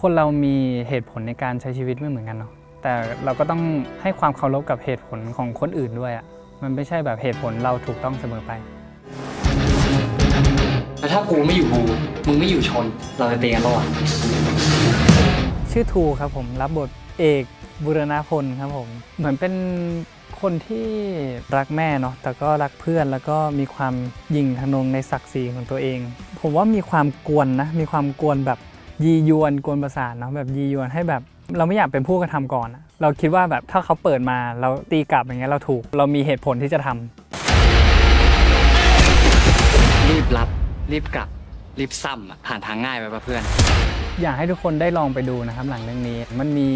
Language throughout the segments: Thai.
คนเรามีเหตุผลในการใช้ชีวิตไม่เหมือนกันเนาะแต่เราก็ต้องให้ความเคารพกับเหตุผลของคนอื่นด้วยอะ่ะมันไม่ใช่แบบเหตุผลเราถูกต้องเสมอไป แล้วถ้ากูไม่อยู่บูมึงไม่อยู่ชน เราจะตีกันปะวะชื่อทูครับผมรับบทเอกบุรณพลครับผม เหมือนเป็นคนที่รักแม่เนาะแต่ก็รักเพื่อนแล้วก็มีความยิ่งทะนงในศักดิ์ศรีของตัวเอง ผมว่ามีความกวนนะ มีความกวนแบบ ยียวนกวนประสาทเนาะแบบยียวนให้แบบเราไม่อยากเป็นผู้กระทำก่อนอะเราคิดว่าแบบถ้าเขาเปิดมาเราตีกลับอย่างเงี้ยเราถูก เรามีเหตุผลที่จะทำรีบรับ รีบกลับ รีบซ้ำอะผ่านทางง่ายไปปะเพื่อน อยากให้ทุกคนได้ลองไปดูนะครับ หลังเรื่องนี้มันมี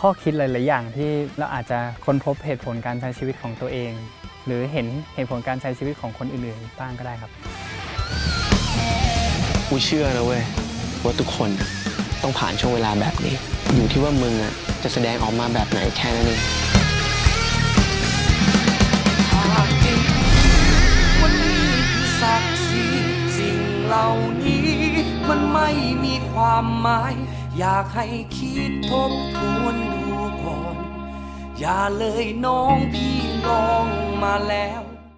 ข้อคิดหลาย ๆ อย่างที่เราอาจจะค้นพบเหตุผลการใช้ชีวิตของตัวเอง หรือเห็นเหตุผลการใช้ชีวิตของคนอื่น ๆ บ้างก็ได้ครับ กูเชื่อนะเว้ย ว่าทุกคนต้องผ่านช่วงเวลาแบบนี้ อยู่ที่ว่ามึงอะจะแสดงออกมาแบบไหนแค่นั้นเองวันนี้คือศักดิ์ศรีสิ่งเหล่านี้ มันไม่มีความหมาย อยากให้คิดทบทวนดูก่อน อย่าเลยน้องพี่ลองมาแล้ว